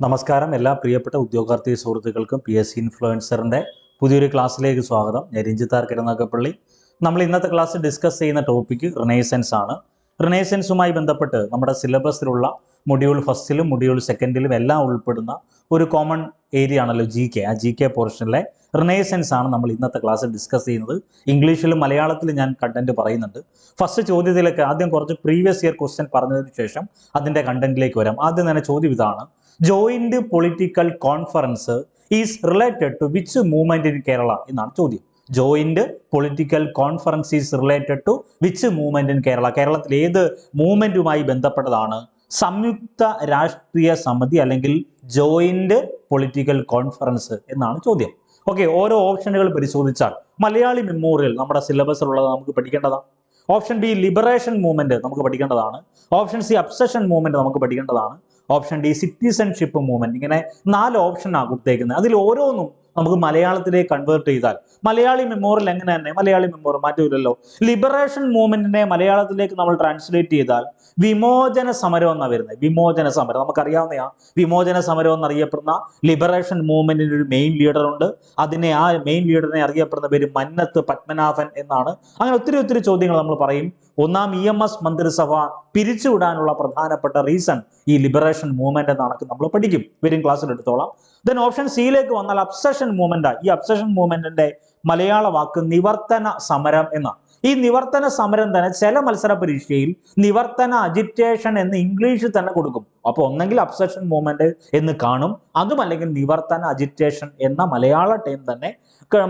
നമസ്കാരം. എല്ലാ പ്രിയപ്പെട്ട ഉദ്യോഗാർത്ഥി സുഹൃത്തുക്കൾക്കും പി എസ് സി ഇൻഫ്ലുവൻസറിന്റെ പുതിയൊരു ക്ലാസ്സിലേക്ക് സ്വാഗതം. ഞാൻ രഞ്ജിത്താർ കിടനാക്കപ്പള്ളി നമ്മൾ ഇന്നത്തെ ക്ലാസ് ഡിസ്കസ് ചെയ്യുന്ന ടോപ്പിക് റിനൈസൻസ് ആണ്. റിനൈസൻസുമായി ബന്ധപ്പെട്ട് നമ്മുടെ സിലബസിലുള്ള മൊഡ്യൂൾ ഫസ്റ്റിലും മൊഡ്യൂൾ സെക്കൻഡിലും എല്ലാം ഉൾപ്പെടുന്ന ഒരു കോമൺ ഏരിയ ആണല്ലോ ജി കെ. ആ ജി കെ പോർഷനിലെ റിനൈസൻസ് ആണ് നമ്മൾ ഇന്നത്തെ ക്ലാസ് ഡിസ്കസ് ചെയ്യുന്നത്. ഇംഗ്ലീഷിലും മലയാളത്തിലും ഞാൻ കണ്ടന്റ് പറയുന്നുണ്ട്. ഫസ്റ്റ് ചോദ്യത്തിലേക്ക് ആദ്യം കുറച്ച് പ്രീവിയസ് ഇയർ ക്വസ്റ്റ്യൻ പറഞ്ഞതിന് ശേഷം അതിന്റെ കണ്ടന്റിലേക്ക് വരാം. ആദ്യം തന്നെ ചോദ്യം ഇതാണ്. Joint political conference is related to which movement in Kerala എന്നാണ് ചോദ്യം. Joint political conference is related to which movement in Kerala കേരളത്തിൽ ഏത് മൂവ്മെന്റുമായി ബന്ധപ്പെട്ടതാണ്? സംയുക്ത രാഷ്ട്രീയ സമിതി അല്ലെങ്കിൽ ജോയിന്റ് പൊളിറ്റിക്കൽ കോൺഫറൻസ് എന്നാണ് ചോദ്യം. ഓക്കെ ഓരോ ഓപ്ഷനുകൾ പരിശോധിച്ചാൽ മലയാളി മെമ്മോറിയൽ നമ്മുടെ സിലബസിലുള്ളത് നമുക്ക് പഠിക്കേണ്ടതാണ്. ഓപ്ഷൻ ബി ലിബറേഷൻ മൂവ്മെന്റ് നമുക്ക് പഠിക്കേണ്ടതാണ്. ഓപ്ഷൻ സി അബ്സഷൻ മൂവ്മെന്റ് നമുക്ക് പഠിക്കേണ്ടതാണ്. ഓപ്ഷൻ ഡി സിറ്റിസൺഷിപ്പ് മൂവ്മെന്റ് ഇങ്ങനെ നാല് ഓപ്ഷനാണ് കൊടുത്തേക്കുന്നത്. അതിൽ ഓരോന്നും നമുക്ക് മലയാളത്തിലേക്ക് കൺവേർട്ട് ചെയ്താൽ. മലയാളി മെമ്മോറിയൽ എങ്ങനെ തന്നെ? മലയാളി മെമ്മോറിയൽ മാറ്റൂലല്ലോ. ലിബറേഷൻ മൂവ്മെന്റിനെ മലയാളത്തിലേക്ക് നമ്മൾ ട്രാൻസ്ലേറ്റ് ചെയ്താൽ വിമോചന സമരം എന്നാണ് വരുന്നത്? വിമോചന സമരം. നമുക്കറിയാവുന്ന വിമോചന സമരം എന്നറിയപ്പെടുന്ന ലിബറേഷൻ മൂവ്മെന്റിന്റെ ഒരു മെയിൻ ലീഡർ ഉണ്ട്. അതിനെ ആ മെയിൻ ലീഡറിനെ അറിയപ്പെടുന്ന പേര് മന്നത്ത് പത്മനാഭൻ എന്നാണ്. അങ്ങനെ ഒത്തിരി ഒത്തിരി ചോദ്യങ്ങൾ നമ്മൾ പറയും. ഒന്നാം ഇ എം എസ് മന്ത്രിസഭ പിരിച്ചുവിടാനുള്ള പ്രധാനപ്പെട്ട റീസൺ ഈ ലിബറേഷൻ മൂവ്മെന്റ് എന്നാണ് നമ്മൾ പഠിക്കും. വരും ക്ലാസ്സിൽ എടുത്തോളാം. ദെൻ ഓപ്ഷൻ സിയിലേക്ക് വന്നാൽ അബ്സഷൻ മൂവ്മെന്റ് ഈ അബ്സഷൻ മൂവ്മെന്റിന്റെ മലയാള വാക്ക് നിവർത്തന സമരം എന്ന ഈ നിവർത്തന സമരം തന്നെ ചില മത്സര പരീക്ഷയിൽ നിവർത്തന അജിറ്റേഷൻ എന്ന് ഇംഗ്ലീഷിൽ തന്നെ കൊടുക്കും. അപ്പോൾ ഒന്നെങ്കിൽ അബ്സഷൻ മൂവ്മെന്റ് എന്ന് കാണും. അതും അല്ലെങ്കിൽ നിവർത്തന അജിറ്റേഷൻ എന്ന മലയാള ടൈം തന്നെ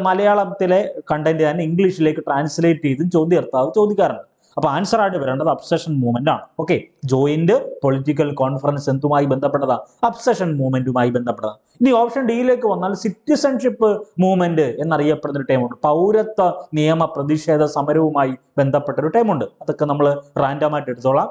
മലയാളത്തിലെ കണ്ടന്റ് തന്നെ ഇംഗ്ലീഷിലേക്ക് ട്രാൻസ്ലേറ്റ് ചെയ്തും ചോദ്യകർത്താവ് ചോദിക്കാറുണ്ട്. അപ്പൊ ആൻസർ ആയിട്ട് വരേണ്ടത് അബ്സഷൻ മൂവ്മെന്റ് ആണ്. ഓക്കെ ജോയിന്റ് പൊളിറ്റിക്കൽ കോൺഫറൻസ് എന്തുമായി ബന്ധപ്പെട്ടതാ? അബ്സഷൻ മൂവ്മെന്റുമായി ബന്ധപ്പെട്ടതാ. ഇനി ഓപ്ഷൻ ഡിയിലേക്ക് വന്നാൽ സിറ്റിസൺഷിപ്പ് മൂവ്മെന്റ് എന്നറിയപ്പെടുന്ന ഒരു ടൈമുണ്ട് പൗരത്വ നിയമ പ്രതിഷേധ സമരവുമായി ബന്ധപ്പെട്ട ഒരു ടൈമുണ്ട് അതൊക്കെ നമ്മൾ റാൻഡമായിട്ട് എടുത്തോളാം.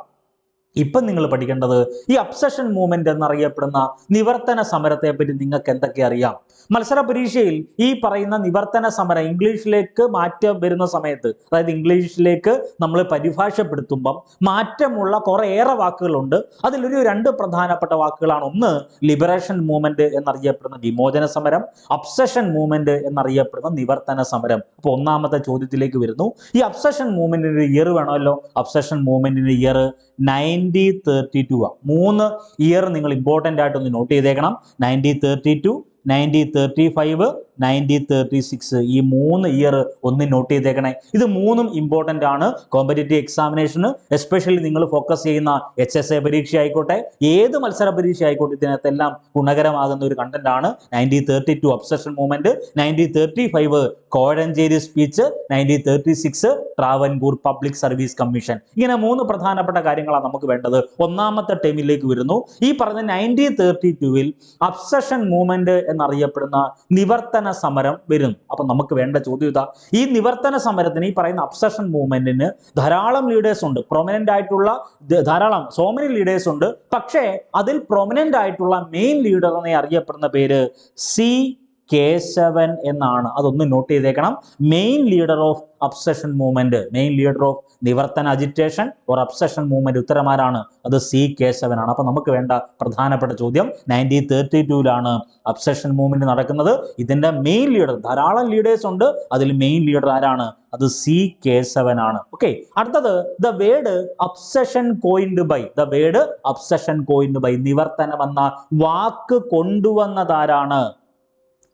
ഇപ്പം നിങ്ങൾ പഠിക്കേണ്ടത് ഈ അബ്സഷൻ മൂവ്മെന്റ് എന്നറിയപ്പെടുന്ന നിവർത്തന സമരത്തെ പറ്റി നിങ്ങൾക്ക് എന്തൊക്കെ അറിയാം? മത്സര പരീക്ഷയിൽ ഈ പറയുന്ന നിവർത്തന സമരം ഇംഗ്ലീഷിലേക്ക് മാറ്റം വരുന്ന സമയത്ത് അതായത് ഇംഗ്ലീഷിലേക്ക് നമ്മൾ പരിഭാഷപ്പെടുത്തുമ്പം മാറ്റമുള്ള കുറേയേറെ വാക്കുകളുണ്ട്. അതിലൊരു രണ്ട് പ്രധാനപ്പെട്ട വാക്കുകളാണ്. ഒന്ന് ലിബറേഷൻ മൂവ്മെന്റ് എന്നറിയപ്പെടുന്ന വിമോചന സമരം അബ്സഷൻ മൂവ്മെന്റ് എന്നറിയപ്പെടുന്ന നിവർത്തന സമരം. അപ്പോൾ ഒന്നാമത്തെ ചോദ്യത്തിലേക്ക് വരുന്നു. ഈ അബ്സഷൻ മൂവ്മെന്റിന്റെ ഇയർ വേണമല്ലോ. അബ്സഷൻ മൂവ്മെന്റിന്റെ ഇയർ നയന്റി തേർട്ടി ടു ആ. മൂന്ന് ഇയർ നിങ്ങൾ ഇമ്പോർട്ടന്റ് ആയിട്ടൊന്ന് നോട്ട് ചെയ്തേക്കണം. Ninety thirty two ninety thirty five ninety thirty six ഈ മൂന്ന് ഇയർ ഒന്ന് നോട്ട് ചെയ്തേക്കണേ. ഇത് മൂന്നും ഇമ്പോർട്ടന്റ് ആണ്. കോമ്പറ്റേറ്റീവ് എക്സാമിനേഷന് എസ്പെഷ്യലി നിങ്ങൾ ഫോക്കസ് ചെയ്യുന്ന എച്ച് എസ് എ പരീക്ഷ ആയിക്കോട്ടെ ഏത് മത്സര പരീക്ഷ ആയിക്കോട്ടെ ഇതിനകത്തെല്ലാം ഗുണകരമാകുന്ന ഒരു കണ്ടന്റ് ആണ് nineteen thirty two abstention movement nineteen thirty five Kozhencherry speech nineteen thirty six Travancore public service commission ഇങ്ങനെ മൂന്ന് പ്രധാനപ്പെട്ട കാര്യങ്ങളാണ് നമുക്ക് വേണ്ടത്. ഒന്നാമത്തെ ടൈമിലേക്ക് വരുന്നു. ഈ പറഞ്ഞ നയന്റീൻ തേർട്ടി ടുവിൽ അബ്സഷൻ മൂവ്മെന്റ് എന്നറിയപ്പെടുന്ന നിവർത്തന സമരം വരുന്നു അപ്പൊ നമുക്ക് വേണ്ട ചോദ്യം ഇതാ. ഈ നിവർത്തന സമരത്തിന് ഈ പറയുന്ന അബ്സഷൻ മൂവ്മെന്റിന് ധാരാളം ലീഡേഴ്സ് ഉണ്ട്. പ്രൊമിനന്റ് ആയിട്ടുള്ള ധാരാളം സോ മെനി ലീഡേഴ്സ് ഉണ്ട്. പക്ഷേ അതിൽ പ്രൊമിനന്റ് ആയിട്ടുള്ള മെയിൻ ലീഡർ എന്ന് അറിയപ്പെടുന്ന പേര് സി കേശവൻ എന്നാണ്. അതൊന്ന് നോട്ട് ചെയ്തേക്കണം. Main leader of abstention movement main leader of Nivarthana agitation or abstention movement ഉത്തരമാരാണ് അത് സി കേശവനാണ് അപ്പൊ നമുക്ക് വേണ്ട പ്രധാനപ്പെട്ട ചോദ്യം നയന്റീൻ തേർട്ടി ടൂവിലാണ് അബ്സഷൻ മൂവ്മെന്റ് നടക്കുന്നത്. ഇതിന്റെ മെയിൻ ലീഡർ ധാരാളം ലീഡേഴ്സ് ഉണ്ട്. അതിൽ മെയിൻ ലീഡർ ആരാണ്? അത് സി കേശവനാണ് ഓക്കെ അടുത്തത് the word abstention coined by the word abstention coined by നിവർത്തനം എന്ന വാക്ക് കൊണ്ടുവന്നതാരാണ്?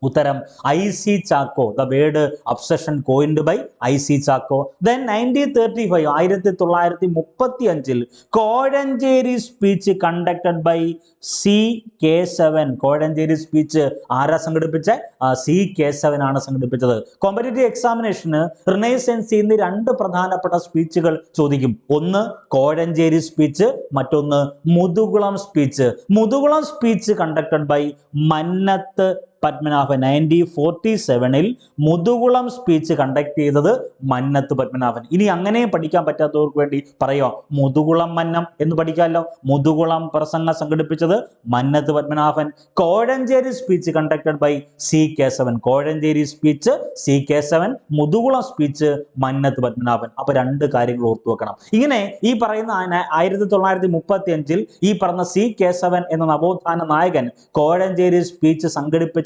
ഉത്തരം I C Chacko. The word abstention coined by I C Chacko. Then nineteen thirty five ആയിരത്തി തൊള്ളായിരത്തി മുപ്പത്തി അഞ്ചിൽ Kozhencherry speech conducted by C Kesavan Kozhencherry speech ആരാ സംഘടിപ്പിച്ച സി കേശവനാണ് സംഘടിപ്പിച്ചത്. കോമ്പറ്റേറ്റീവ് എക്സാമിനേഷന് റിനൈസൻസ് ഇന്ന് രണ്ട് പ്രധാനപ്പെട്ട സ്പീച്ചുകൾ ചോദിക്കും. ഒന്ന് കോഴഞ്ചേരി സ്പീച്ച് മറ്റൊന്ന് Muthukulam speech Muthukulam speech conducted by Mannath Padmanabhan nineteen forty സെവനിൽ മുതുകുളം സ്പീച്ച് കണ്ടക്ട് ചെയ്തത് മന്നത്ത് പത്മനാഭൻ. ഇനി അങ്ങനെയും പഠിക്കാൻ പറ്റാത്തവർക്ക് വേണ്ടി പറയുക മുതുകുളം മന്നം എന്ന് പഠിക്കാമല്ലോ മുതുകുളം പ്രസംഗം സംഘടിപ്പിച്ചത് Mannath Padmanabhan. Kozhencherry speech conducted by C Kesavan Kozhencherry speech C Kesavan Muthukulam speech Mannath Padmanabhan. അപ്പൊ രണ്ട് കാര്യങ്ങൾ ഓർത്തു വെക്കണം. ഇങ്ങനെ ഈ പറയുന്ന ആയിരത്തി തൊള്ളായിരത്തി മുപ്പത്തി അഞ്ചിൽ ഈ പറഞ്ഞ സി കേശവൻ എന്ന നവോത്ഥാന നായകൻ കോഴഞ്ചേരി സ്പീച്ച്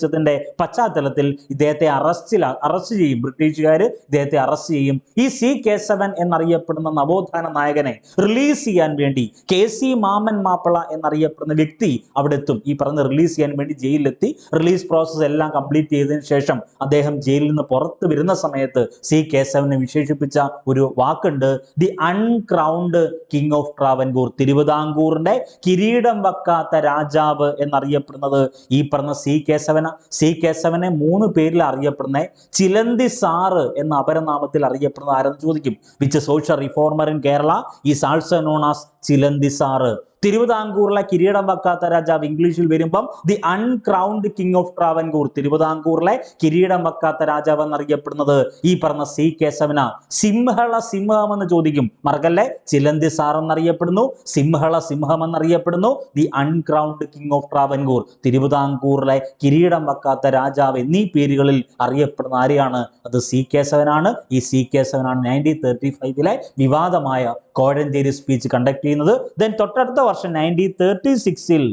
സംഘടിപ്പിച്ചതിന്റെ പശ്ചാത്തലത്തിൽ ഇദ്ദേഹത്തെ അറസ്റ്റില അറസ്റ്റ് ചെയ്യും. ബ്രിട്ടീഷുകാർ ഇദ്ദേഹത്തെ അറസ്റ്റ് ചെയ്യും. ഈ സി കേശവൻ എന്നറിയപ്പെടുന്ന നവോത്ഥാന നായകനെ റിലീസ് ചെയ്യാൻ വേണ്ടി കെ സി മാമൻ മാപ്പിള എന്നറിയപ്പെടുന്ന വ്യക്തി അവിടെ എത്തും. ഈ പറഞ്ഞ റിലീസ് ചെയ്യാൻ വേണ്ടി ജയിലിലെത്തി. റിലീസ് പ്രോസസ് എല്ലാം കംപ്ലീറ്റ് ചെയ്തതിനു ശേഷം അദ്ദേഹം ജയിലിൽ നിന്ന് പുറത്ത് വരുന്ന സമയത്ത് സി കേശവനെ വിശേഷിപ്പിച്ച ഒരു വാക്കുണ്ട്. The uncrowned king of Travancore. തിരുവിതാംകൂറിന്റെ കിരീടം വെക്കാത്ത രാജാവ് എന്നറിയപ്പെടുന്നത് ഈ പറഞ്ഞ സി കേശവന സി കേശവനെ മൂന്ന് പേരിൽ അറിയപ്പെടുന്ന ചിലന്തി സാറ് എന്ന അപരനാമത്തിൽ അറിയപ്പെടുന്ന ആരെന്ന് ചോദിക്കും? Which social reformer in Kerala is also known as ചിലന്തി സാറ്. തിരുവിതാംകൂറിലെ കിരീടം വെക്കാത്ത രാജാവ് ഇംഗ്ലീഷിൽ വരുമ്പം the uncrowned king of Travancore. തിരുവിതാംകൂറിലെ കിരീടം വെക്കാത്ത രാജാവ് എന്നറിയപ്പെടുന്നത് ഈ പറഞ്ഞ സി കേശവന. സിംഹള സിംഹം എന്ന് ചോദിക്കും. മറക്കല്ലേ? ചിലന്തി സാർ എന്നറിയപ്പെടുന്നു. സിംഹള സിംഹം എന്നറിയപ്പെടുന്നു. The uncrowned king of Travancore. തിരുവിതാംകൂറിലെ കിരീടം വെക്കാത്ത രാജാവ് എന്നീ പേരുകളിൽ അറിയപ്പെടുന്ന ആരെയാണ്? അത് സി കേശവനാണ്. ഈ സി കേശവനാണ് നയന്റീൻ തേർട്ടി ഫൈവിലെ വിവാദമായ കോഴഞ്ചേരി സ്പീച്ച് കണ്ടക്ട് ചെയ്യുന്നത്. ദെൻ തൊട്ടടുത്ത വർഷം നയന്റീൻ തേർട്ടി സിക്സിൽ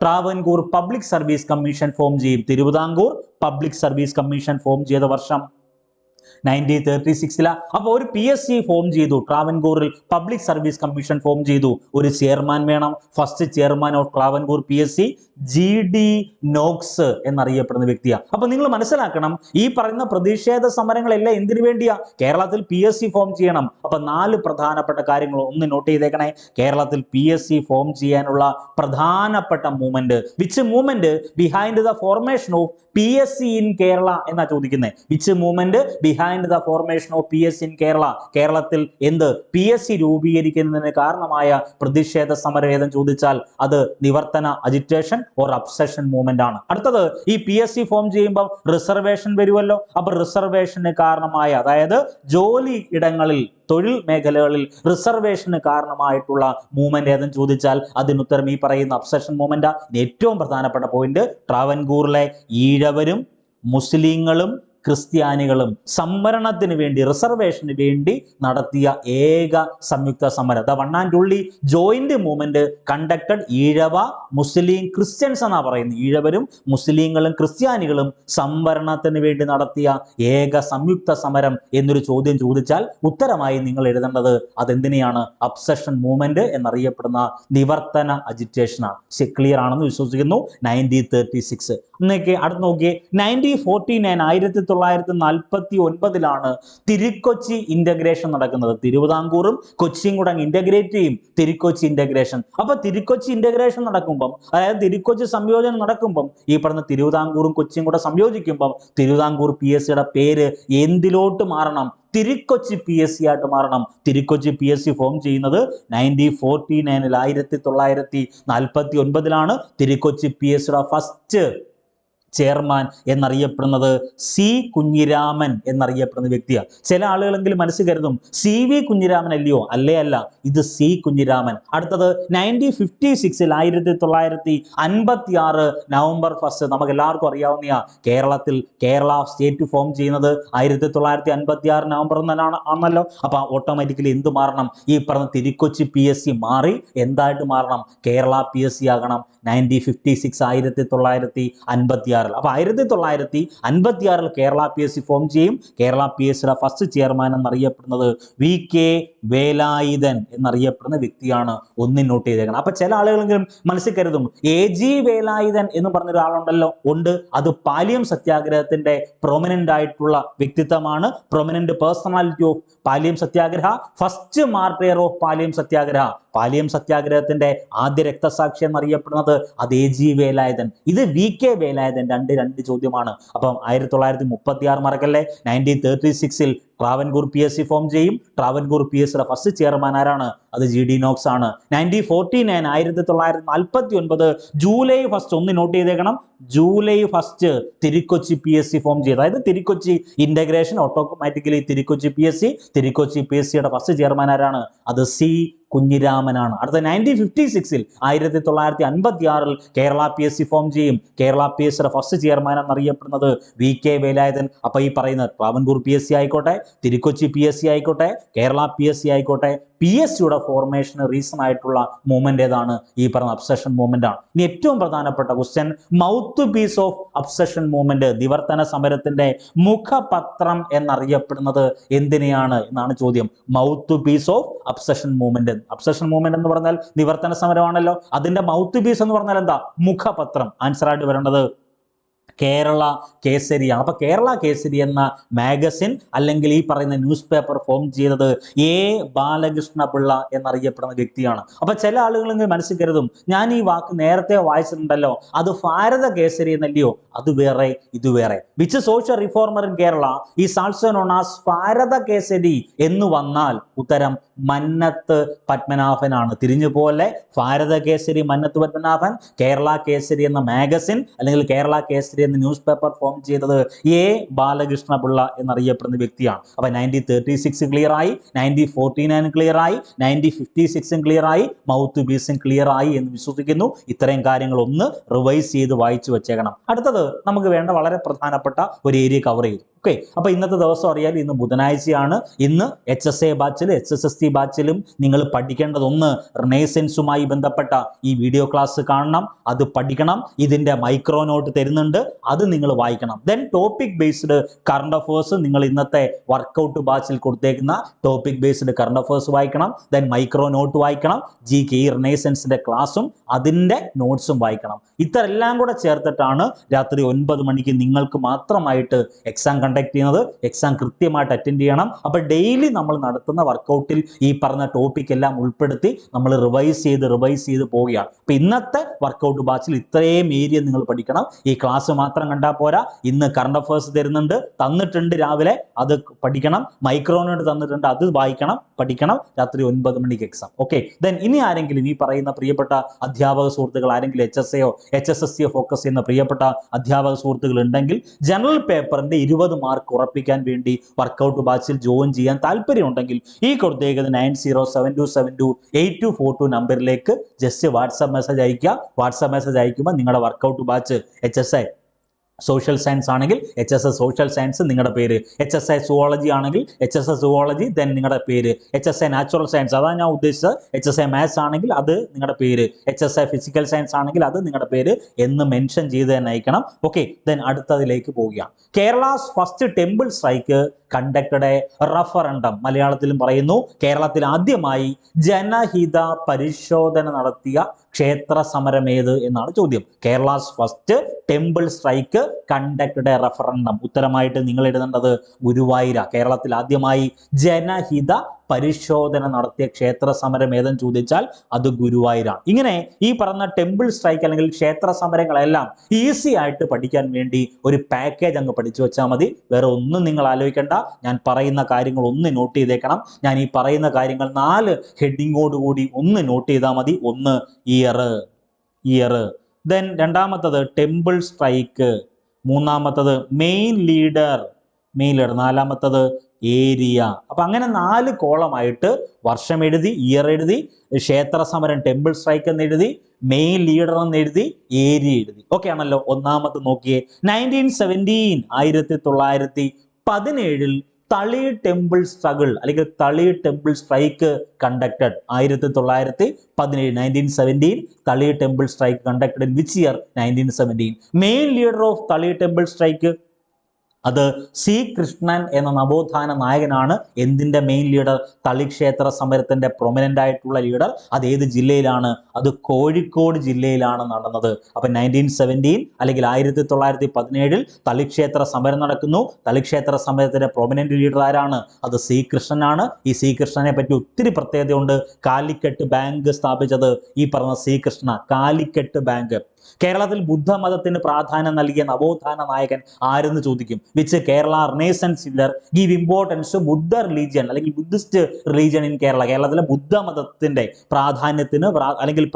Travancore public service commission form ചെയ്യും. Thiruvithamkoor public service commission form ചെയ്ത വർഷം. നയന്റീൻ തേർട്ടി സിക്സിലാണ് അപ്പോൾ ഒരു പി എസ് സി ഫോം ചെയ്തു. ട്രാവൻകൂറിൽ പബ്ലിക് സർവീസ് കമ്മീഷൻ ഫോം ചെയ്തു. ഒരു ചെയർമാൻ വേണം. First chairman of Travancore P S C G D Knox എന്നറിയപ്പെടുന്ന വ്യക്തിയാണ് അപ്പൊ നിങ്ങൾ മനസ്സിലാക്കണം ഈ പറയുന്ന പ്രതിഷേധ സമരങ്ങളെല്ലാം എന്തിനു വേണ്ടിയാ? കേരളത്തിൽ പി എസ് സി ഫോം ചെയ്യണം. അപ്പൊ നാല് പ്രധാനപ്പെട്ട കാര്യങ്ങൾ ഒന്ന് നോട്ട് ചെയ്തേക്കണേ. കേരളത്തിൽ പി എസ് സി ഫോം ചെയ്യാനുള്ള പ്രധാനപ്പെട്ട movement which movement behind the formation of P S C in Kerala എന്നാ ചോദിക്കുന്നത് which movement behind the formation of P S in Kerala കേരളത്തിൽ എന്ത് പി എസ് സി രൂപീകരിക്കുന്നതിന് കാരണമായ പ്രതിഷേധ സമരവേദം ചോദിച്ചാൽ അത് Nivarthana agitation or abstention movement ആണ്. അടുത്തത് ഈ പി എസ് സി ഫോം ചെയ്യുമ്പോൾ റിസർവേഷൻ വരുമല്ലോ. അപ്പൊ റിസർവേഷന് കാരണമായ അതായത് ജോലി ഇടങ്ങളിൽ തൊഴിൽ മേഖലകളിൽ റിസർവേഷന് കാരണമായിട്ടുള്ള മൂവ്മെന്റ് ഏതെന്ന് ചോദിച്ചാൽ അതിനുത്തരം ഈ പറയുന്ന അബ്സെഷൻ മൂവ്മെന്റ് ഏറ്റവും പ്രധാനപ്പെട്ട പോയിന്റ് ട്രാവൻകൂറിലെ ഈഴവരും മുസ്ലിങ്ങളും ക്രിസ്ത്യാനികളും സംവരണത്തിന് വേണ്ടി റിസർവേഷന് വേണ്ടി നടത്തിയ ഏക സംയുക്ത സമരം. The only joint movement conducted Ezhava Muslim Christians എന്നാ പറയുന്നത്. ഈഴവരും മുസ്ലിങ്ങളും ക്രിസ്ത്യാനികളും സംവരണത്തിന് വേണ്ടി നടത്തിയ ഏക സംയുക്ത സമരം എന്നൊരു ചോദ്യം ചോദിച്ചാൽ ഉത്തരമായി നിങ്ങൾ എഴുതേണ്ടത് അതെന്തിനെയാണ്? അബ്സഷൻ മൂവ്മെന്റ് എന്നറിയപ്പെടുന്ന നിവർത്തന അജിറ്റേഷനാണ് ക്ലിയർ ആണെന്ന് വിശ്വസിക്കുന്നു. നയന്റീൻ തേർട്ടി സിക്സ് അടുത്ത് നോക്കിയേ. നയന്റീൻ ഫോർട്ടി നയൻ ആയിരത്തി തൊള്ളായിരത്തി നാൽപ്പത്തി ഒൻപതിലാണ് തിരുക്കൊച്ചി ഇന്റഗ്രേഷൻ നടക്കുന്നത്. തിരുവിതാംകൂറും കൊച്ചിയും കൂടെ ഇന്റഗ്രേറ്റ് ചെയ്യും തിരുക്കൊച്ചി ഇന്റഗ്രേഷൻ അപ്പൊ തിരുക്കൊച്ചി ഇന്റഗ്രേഷൻ നടക്കുമ്പം അതായത് തിരുക്കൊച്ചി സംയോജനം നടക്കുമ്പം ഈ പറഞ്ഞ തിരുവിതാംകൂറും കൊച്ചിയും കൂടെ സംയോജിക്കുമ്പം തിരുവിതാംകൂർ പി എസ് സിയുടെ പേര് എന്തിലോട്ട് മാറണം? തിരുക്കൊച്ചി പി എസ് സി ആയിട്ട് മാറണം. Thirukochi P S C form ചെയ്യുന്നത് നയന്റീൻ ഫോർട്ടി നയനിൽ ആയിരത്തി തൊള്ളായിരത്തി നാൽപ്പത്തി ഒൻപതിലാണ് തിരുക്കൊച്ചി പി എസ് സിയുടെ ഫസ്റ്റ് ചെയർമാൻ എന്നറിയപ്പെടുന്നത് സി കുഞ്ഞിരാമൻ എന്നറിയപ്പെടുന്ന വ്യക്തിയാണ്. ചില ആളുകളെങ്കിലും മനസ്സിൽ കരുതും സി വി കുഞ്ഞിരാമൻ അല്ലയോ അല്ലേ അല്ല ഇത് സി കുഞ്ഞിരാമൻ. അടുത്തത് നയന്റീൻ ഫിഫ്റ്റി സിക്സിൽ ആയിരത്തി തൊള്ളായിരത്തി അൻപത്തി ആറ് നവംബർ ഫസ്റ്റ് നമുക്ക് എല്ലാവർക്കും അറിയാവുന്ന കേരളത്തിൽ കേരള സ്റ്റേറ്റ് ഫോം ചെയ്യുന്നത് ആയിരത്തി തൊള്ളായിരത്തി അൻപത്തി ആറ് നവംബർ എന്നാണ് ആണല്ലോ. അപ്പൊ ഓട്ടോമാറ്റിക്കലി എന്ത് മാറണം? ഈ പറഞ്ഞ തിരുക്കൊച്ചി പി എസ് സി മാറി എന്തായിട്ട് മാറണം? കേരള പി എസ് സി ആകണം. നയന്റീൻ ഫിഫ്റ്റി സിക്സ് ആയിരത്തി തൊള്ളായിരത്തി അൻപത്തി ആറിൽ അപ്പോൾ ആയിരത്തി തൊള്ളായിരത്തി അൻപത്തി ആറിൽ Kerala P S C form ചെയ്യും. കേരള പി എസ് സിയുടെ ഫസ്റ്റ് ചെയർമാൻ എന്നറിയപ്പെടുന്നത് വി കെ വേലായുധൻ എന്നറിയപ്പെടുന്ന വ്യക്തിയാണ് ഒന്ന് നോട്ട് ചെയ്തേക്കുന്നത്. അപ്പോൾ ചില ആളുകളെങ്കിലും മനസ്സിൽ കരുതും എ ജി വേലായുധൻ എന്ന് പറഞ്ഞ ഒരാളുണ്ടല്ലോ ഉണ്ട്. അത് പാലിയം സത്യാഗ്രഹത്തിന്റെ പ്രൊമിനന്റ് ആയിട്ടുള്ള വ്യക്തിത്വമാണ്. Prominent personality of Paliyam satyagraha first martyr of Paliyam satyagraha. Paliyam സത്യാഗ്രഹത്തിന്റെ ആദ്യ രക്തസാക്ഷി എന്നറിയപ്പെടുന്നത് അത് എ ജി വേലായുധൻ. ഇത് വി കെ വേലായുധൻ രണ്ട് രണ്ട് ചോദ്യമാണ്. അപ്പം ആയിരത്തി തൊള്ളായിരത്തി മുപ്പത്തി ആറ് മറക്കല്ലേ നയന്റീൻ തേർട്ടി സിക്സിൽ Travancore P S C form ചെയ്യും. ട്രാവൻകൂർ പി എസ് സിയുടെ ഫസ്റ്റ് ചെയർമാൻ ആരാണ്? അത് ജി ഡി നോക്സ് ആണ്. നയന്റീൻ ഫോർട്ടി നയൻ ആയിരത്തി തൊള്ളായിരത്തി നാൽപ്പത്തി ഒൻപത് ജൂലൈ ഫസ്റ്റ് ഒന്ന് നോട്ട് ചെയ്തേക്കണം. July first Thirukochi P S C form ചെയ്ത്. അതായത് Thirukochi integration automatically Thirukochi P S C Thirukochi P S സിയുടെ ഫസ്റ്റ് ചെയർമാൻ ആരാണ്? അത് സി കുഞ്ഞിരാമനാണ്. അടുത്ത നയന്റീൻ ഫിഫ്റ്റി സിക്സിൽ ആയിരത്തി തൊള്ളായിരത്തി അൻപത്തി ആറിൽ Kerala P S C form ചെയ്യും. കേരള പി എസ് സിയുടെ ഫസ്റ്റ് ചെയർമാൻ എന്നറിയപ്പെടുന്നത് വി കെ വേലായുധൻ. അപ്പൊ ഈ പറയുന്നത് ട്രാവൻകൂർ പി എസ് സി ആയിക്കോട്ടെ തിരുക്കൊച്ചി പി എസ് സി ആയിക്കോട്ടെ കേരള പി എസ് സി ആയിക്കോട്ടെ പി എസ് സിയുടെ ഫോർമേഷന് റീസൺ ആയിട്ടുള്ള മൂവ്മെന്റ് ഏതാണ്? ഈ പറഞ്ഞ അബ്സഷൻ മൂവ്മെന്റ് ആണ്. ഇനി ഏറ്റവും പ്രധാനപ്പെട്ട question mouthpiece of abstention movement നിവർത്തന സമരത്തിന്റെ മുഖപത്രം എന്നറിയപ്പെടുന്നത് എന്തിനെയാണ് എന്നാണ് ചോദ്യം. Mouthpiece of abstention movement abstention movement എന്ന് പറഞ്ഞാൽ നിവർത്തന സമരമാണല്ലോ. അതിന്റെ മൗത്ത് പീസ് എന്ന് പറഞ്ഞാൽ എന്താ? മുഖപത്രം. ആൻസർ ആയിട്ട് വരേണ്ടത് കേരള കേസരിയാണ് അപ്പോൾ കേരള കേസരി എന്ന മാഗസിൻ അല്ലെങ്കിൽ ഈ പറയുന്ന ന്യൂസ് പേപ്പർ ഫോം ചെയ്തത് എ ബാലകൃഷ്ണ പിള്ള എന്നറിയപ്പെടുന്ന വ്യക്തിയാണ്. അപ്പോൾ ചില ആളുകൾ ഇങ്ങനെ മനസ്സിൽ കരുതും ഞാൻ ഈ വാക്ക് നേരത്തെ വായിച്ചിട്ടുണ്ടല്ലോ അത് ഭാരത കേസരി എന്നല്ലയോ? അത് വേറെ ഇത് വേറെ. Which social reformer in Kerala ഈ ആസ് ഭാരത കേസരി എന്ന് വന്നാൽ ഉത്തരം മന്നത്ത് പത്മനാഭനാണ്. തിരിഞ്ഞു പോലെ ഭാരത കേസരി മന്നത്ത് പത്മനാഭൻ കേരള കേസരി എന്ന മാഗസിൻ അല്ലെങ്കിൽ കേരള കേസരി എന്ന ന്യൂസ് പേപ്പർ ഫോം ചെയ്തത് എ ബാലകൃഷ്ണ പിള്ള എന്നറിയപ്പെടുന്ന വ്യക്തിയാണ്. അപ്പൊ നയന്റീൻ തേർട്ടി സിക്സ് ക്ലിയർ ആയി നയന്റീൻ ഫോർട്ടി നയൻ ക്ലിയർ ആയി നയന്റീൻ ഫിഫ്റ്റി സിക്സും ക്ലിയർ ആയി മൗത്ത് ബീസും ക്ലിയർ ആയി എന്ന് വിശ്വസിക്കുന്നു. ഇത്രയും കാര്യങ്ങൾ ഒന്ന് റിവൈസ് ചെയ്ത് വായിച്ചു വെച്ചേക്കണം. അടുത്തത് നമുക്ക് വേണ്ട വളരെ പ്രധാനപ്പെട്ട ഒരു ഏരിയ കവർ ചെയ്തു. ഓക്കെ അപ്പൊ ഇന്നത്തെ ദിവസം അറിയാൽ ഇന്ന് ബുധനാഴ്ചയാണ്. ഇന്ന് എച്ച് എസ് എ ബാച്ചിൽ എച്ച് എസ് എസ് ടി ബാച്ചിലും നിങ്ങൾ പഠിക്കേണ്ടതൊന്ന് റിനേസൻസുമായി ബന്ധപ്പെട്ട ഈ വീഡിയോ ക്ലാസ് കാണണം. അത് പഠിക്കണം. ഇതിന്റെ മൈക്രോ നോട്ട് തരുന്നുണ്ട്. അത് നിങ്ങൾ വായിക്കണം. Then topic based current affairs നിങ്ങൾ ഇന്നത്തെ വർക്കൗട്ട് ബാച്ചിൽ കൊടുത്തേക്കുന്ന ടോപ്പിക് ബേസ്ഡ് കറണ്ട് അഫേഴ്സ് വായിക്കണം. ദെൻ മൈക്രോ നോട്ട് വായിക്കണം. ജി കെ റിനേസൻസിന്റെ ക്ലാസ്സും അതിന്റെ നോട്ട്സും വായിക്കണം. ഇതെല്ലാം കൂടെ ചേർത്തിട്ടാണ് രാത്രി ഒൻപത് മണിക്ക് നിങ്ങൾക്ക് മാത്രമായിട്ട് എക്സാം കണ്ടക്ട് ചെയ്യുന്നത്. എക്സാം കൃത്യമായിട്ട് അറ്റൻഡ് ചെയ്യണം. അപ്പോൾ ഡെയിലി നമ്മൾ നടത്തുന്ന വർക്കൗട്ടിൽ ഈ പറഞ്ഞ ടോപ്പിക് എല്ലാം ഉൾപ്പെടുത്തി നമ്മൾ റിവൈസ് ചെയ്ത് റിവൈസ് ചെയ്ത് പോവുകയാണ്. അപ്പോൾ ഇന്നത്തെ വർക്കൗട്ട് ബാച്ചിൽ ഇത്രയും ഏരിയ നിങ്ങൾ പഠിക്കണം. ഈ ക്ലാസ് മാത്രം കണ്ടാൽ പോരാ. ഇന്ന് കറണ്ട് അഫേഴ്സ് തരുന്നുണ്ട്. തന്നിട്ടുണ്ട് രാവിലെ. അത് പഠിക്കണം. മൈക്രോനോട്ട് തന്നിട്ടുണ്ട്. അത് വായിക്കണം. പഠിക്കണം. രാത്രി ഒൻപത് മണിക്ക് എക്സാം ഓക്കെ ദെൻ ഇനി ആരെങ്കിലും ഈ പറയുന്ന പ്രിയപ്പെട്ട അധ്യാപക സുഹൃത്തുക്കൾ ആരെങ്കിലും എച്ച് എസ് എയോ എച്ച് എസ് എസ് സിയോ ഫോക്കസ് ചെയ്യുന്ന പ്രിയപ്പെട്ട അധ്യാപക സുഹൃത്തുക്കൾ ഉണ്ടെങ്കിൽ ജനറൽ പേപ്പറിന്റെ ഇരുപത് മാർക്ക് ഉറപ്പിക്കാൻ വേണ്ടി വർക്കൗട്ട് ബാച്ചിൽ ജോയിൻ ചെയ്യാൻ താല്പര്യമുണ്ടെങ്കിൽ ഈ കൊടുത്തേക്കുന്ന nine zero seven two seven two eight two four two നമ്പറിലേക്ക് ജസ്റ്റ് വാട്സാപ്പ് മെസ്സേജ് അയക്കുക വാട്സാപ്പ് മെസ്സേജ് അയക്കുമ്പോൾ നിങ്ങളുടെ workout batch H S I social science ആണെങ്കിൽ H S S social science നിങ്ങളുടെ പേര്. എച്ച് എസ് ഐ സുവോളജി ആണെങ്കിൽ H S S zoology then നിങ്ങളുടെ പേര്. H S I natural science അതാണ് ഞാൻ ഉദ്ദേശിച്ചത്. എച്ച് എസ് ഐ മാത്സ് ആണെങ്കിൽ അത് നിങ്ങളുടെ പേര്. H S I physical science ആണെങ്കിൽ അത് നിങ്ങളുടെ പേര് എന്ന് മെൻഷൻ ചെയ്ത് തന്നെ അയക്കണം. ഓക്കെ ദെൻ അടുത്തതിലേക്ക് പോവുകയാണ്. Kerala's first temple strike conducted a referendum മലയാളത്തിലും പറയുന്നു. കേരളത്തിൽ ആദ്യമായി ജനഹിത പരിശോധന നടത്തിയ ക്ഷേത്ര സമരം ഏത് എന്നാണ് ചോദ്യം. Kerala's first temple strike conducted a referendum ഉത്തരമായിട്ട് നിങ്ങൾ എഴുതേണ്ടത് ഗുരുവായൂര. കേരളത്തിൽ ആദ്യമായി ജനഹിത പരിശോധന നടത്തിയ ക്ഷേത്ര സമരം ഏതെന്ന് ചോദിച്ചാൽ അത് ഗുരുവായൂരാണ്. ഇങ്ങനെ ഈ പറഞ്ഞ ടെമ്പിൾ സ്ട്രൈക്ക് അല്ലെങ്കിൽ ക്ഷേത്ര സമരങ്ങളെല്ലാം ഈസി ആയിട്ട് പഠിക്കാൻ വേണ്ടി ഒരു പാക്കേജ് അങ്ങ് പഠിച്ചു വെച്ചാൽ മതി. വേറെ ഒന്നും നിങ്ങൾ ആലോചിക്കേണ്ട. ഞാൻ പറയുന്ന കാര്യങ്ങൾ ഒന്ന് നോട്ട് ചെയ്തേക്കണം. ഞാൻ ഈ പറയുന്ന കാര്യങ്ങൾ നാല് ഹെഡിങ്ങോട് കൂടി ഒന്ന് നോട്ട് ചെയ്താൽ മതി. ഒന്ന് ഇയർ ഇയർ ദെൻ രണ്ടാമത്തത് ടെമ്പിൾ സ്ട്രൈക്ക് മൂന്നാമത്തത് മെയിൻ ലീഡർ മെയിൻ ലീഡർ നാലാമത്തത് ഏരിയ. അപ്പൊ അങ്ങനെ നാല് കോളമായിട്ട് വർഷം എഴുതി ഇയർ എഴുതി ക്ഷേത്ര സമരം ടെമ്പിൾ സ്ട്രൈക്ക് എന്ന് എഴുതി മെയിൻ ലീഡർ എന്ന് എഴുതി ഏരിയ എഴുതി. ഓക്കെ ആണല്ലോ? ഒന്നാമത് നോക്കിയേ. നയന്റീൻ സെവന്റീൻ ആയിരത്തി തൊള്ളായിരത്തി പതിനേഴിൽ തളി ടെമ്പിൾ സ്ട്രഗിൾ അല്ലെങ്കിൽ തളി ടെമ്പിൾ സ്ട്രൈക്ക് കണ്ടക്ടഡ് ആയിരത്തി തൊള്ളായിരത്തി പതിനേഴ് nineteen seventeen Thali temple strike conducted in which year nineteen seventeen main leader of Thali temple strike അത് സി കൃഷ്ണൻ എന്ന നവോത്ഥാന നായകനാണ്. എന്തിന്റെ മെയിൻ ലീഡർ തളിക്ഷേത്ര സമരത്തിന്റെ പ്രൊമിനന്റ് ആയിട്ടുള്ള ലീഡർ അത് ഏത് ജില്ലയിലാണ്? അത് കോഴിക്കോട് ജില്ലയിലാണ് നടന്നത്. അപ്പൊ നയന്റീൻ സെവന്റീൻ അല്ലെങ്കിൽ ആയിരത്തി തൊള്ളായിരത്തി പതിനേഴിൽ തളിക്ഷേത്ര സമരം നടക്കുന്നു. തളിക്ഷേത്ര സമരത്തിന്റെ പ്രൊമിനന്റ് ലീഡർ ആരാണ്? അത് സി കൃഷ്ണനാണ്. ഈ സി കൃഷ്ണനെ പറ്റി ഒത്തിരി പ്രത്യേകതയുണ്ട്. കാലിക്കറ്റ് ബാങ്ക് സ്ഥാപിച്ചത് ഈ പറഞ്ഞ സി കൃഷ്ണ. കാലിക്കറ്റ് ബാങ്ക്. കേരളത്തിൽ ബുദ്ധമതത്തിന് പ്രാധാന്യം നൽകിയ നവോത്ഥാന നായകൻ ആരെന്ന് ചോദിക്കും? Which Kerala renaissance leader give importance Buddha religion അല്ലെങ്കിൽ ബുദ്ധിസ്റ്റ് റിലീജിയൻ ഇൻ കേരള കേരളത്തിലെ ബുദ്ധമതത്തിന്റെ പ്രാധാന്യത്തിന് അല്ലെങ്കിൽ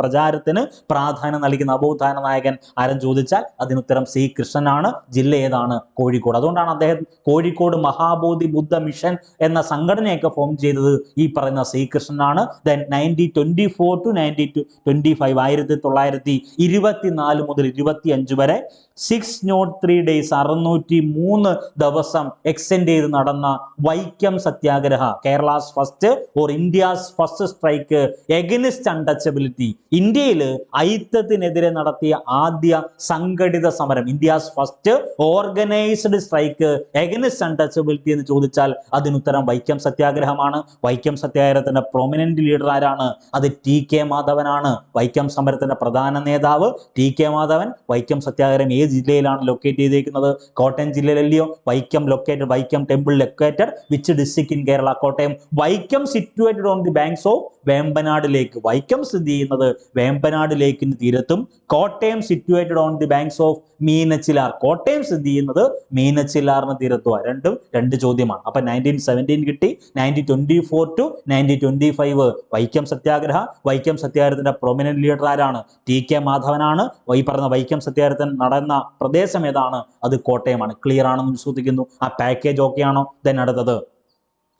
പ്രചാരത്തിന് പ്രാധാന്യം നൽകിയ നവോത്ഥാന നായകൻ ആരെന്ന് ചോദിച്ചാൽ അതിനുത്തരം സി കൃഷ്ണനാണ്. ജില്ല ഏതാണ്? കോഴിക്കോട്. അതുകൊണ്ടാണ് അദ്ദേഹം കോഴിക്കോട് മഹാബോധി ബുദ്ധ മിഷൻ എന്ന സംഘടനയൊക്കെ ഫോം ചെയ്തത് ഈ പറയുന്ന ശ്രീകൃഷ്ണനാണ് കൃഷ്ണനാണ്. Then ninety twenty four to ninety twenty five ആയിരത്തി തൊള്ളായിരത്തി ഇരുപത്തിനാല് മുതൽ ഇരുപത്തി അഞ്ച് വരെ സിക്സ് നോട്ട് ത്രീ ഡേയ്സ് അറുന്നൂറ്റി മൂന്ന് ദിവസം എക്സ്റ്റെൻഡ് ചെയ്ത് നടന്ന Vaikom Satyagraha. Kerala's first or India's first strike against untouchability ഇന്ത്യയിൽ ഐത്തത്തിനെതിരെ നടത്തിയ ആദ്യ സംഘടിത സമരം India's first organised strike against untouchability എന്ന് ചോദിച്ചാൽ അതിനുത്തരം വൈക്കം സത്യാഗ്രഹമാണ്. വൈക്കം സത്യാഗ്രഹത്തിന്റെ പ്രൊമിനന്റ് ലീഡർ ആരാണ്? അത് ടി കെ മാധവനാണ്. വൈക്കം സമരത്തിന്റെ പ്രധാന നേതാവ് ടി കെ മാധവൻ വൈക്കം സത്യാഗ്രഹം ഏത് ജില്ലയിലാണ് ലൊക്കേറ്റ് ചെയ്തിരിക്കുന്നത് Kottayam ജില്ലയിലല്ലയോ? Vaikom located Vaikom temple located which district in Kerala Kottayam. Vaikom situated on the banks of Vembanad lake Vaikom സ്ഥിതി ചെയ്യുന്നത് വേമ്പനാട് ലേക്കിന് തീരത്തും. Kottayam situated on the banks of Meenachilar. Kottayam സ്ഥിതി ചെയ്യുന്നത് മീനച്ചിലാറിന് തീരത്തുക രണ്ടും രണ്ട് ചോദ്യമാണ്. അപ്പൊ നയന്റീൻ സെവന്റീൻ കിട്ടി. Nineteen twenty four to nineteen twenty five Vaikom satyagraha Vaikom സത്യാഗ്രഹത്തിന്റെ prominent leader ആരാണ്? ടി കെ മാധവനാണ് ഈ പറഞ്ഞ വൈക്കം സത്യാഗ്രഹത്തിന് നടന്ന പ്രദേശം ഏതാണ് അത് കോട്ടയമാണ് ക്ലിയർ ആണെന്ന് വിശ്വസിക്കുന്നു ആ പാക്കേജ് ഓക്കെ ആണോ ദെൻ അടുത്തത്